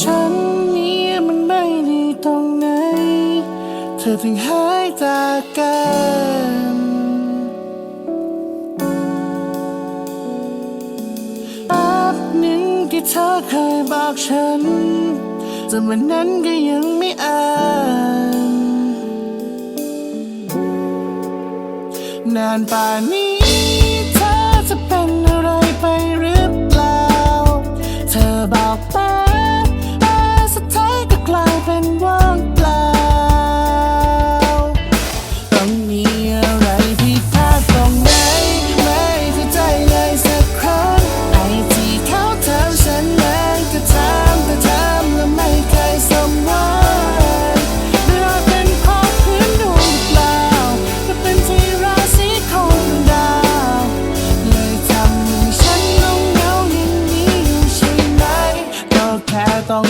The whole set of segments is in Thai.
ฉันเนี้มันไม่ดีตรงไหน เธอถึงหายจากกันแอบหนึ่งที่เธอเคยบอกฉันจนวันนั้นก็ยังไม่อ่านนานป่านนี้ 当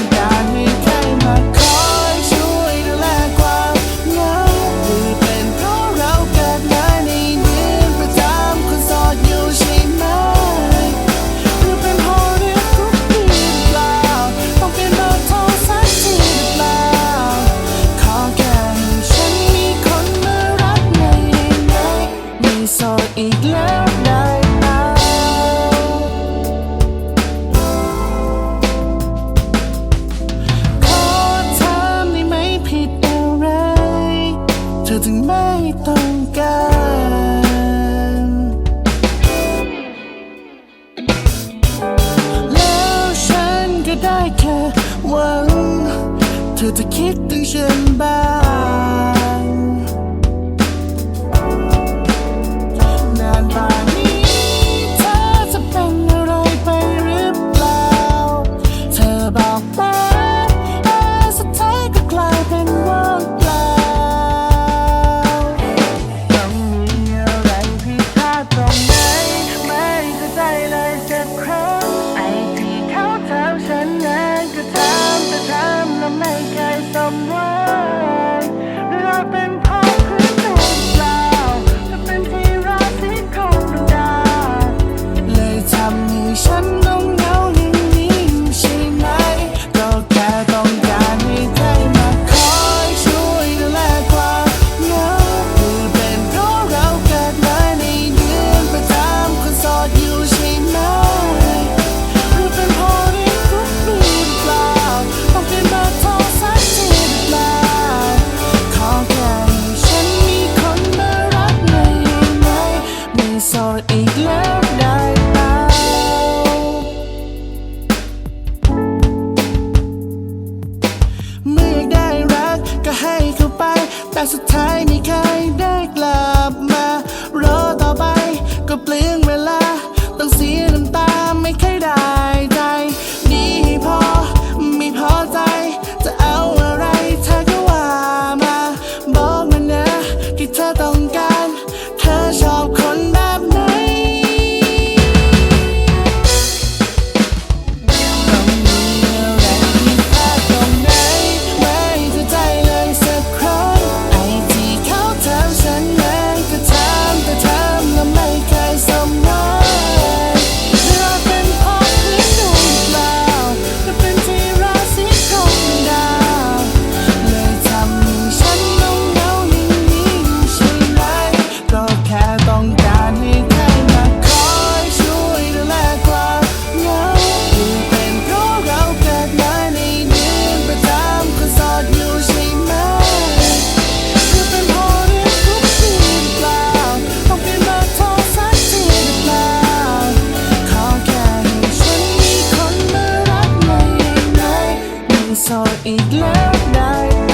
ไม่ต้องการแล้วฉันก็ได้แค่หวัง เธอจะคิดถึงฉันบ้าง 太你看。in cloud night.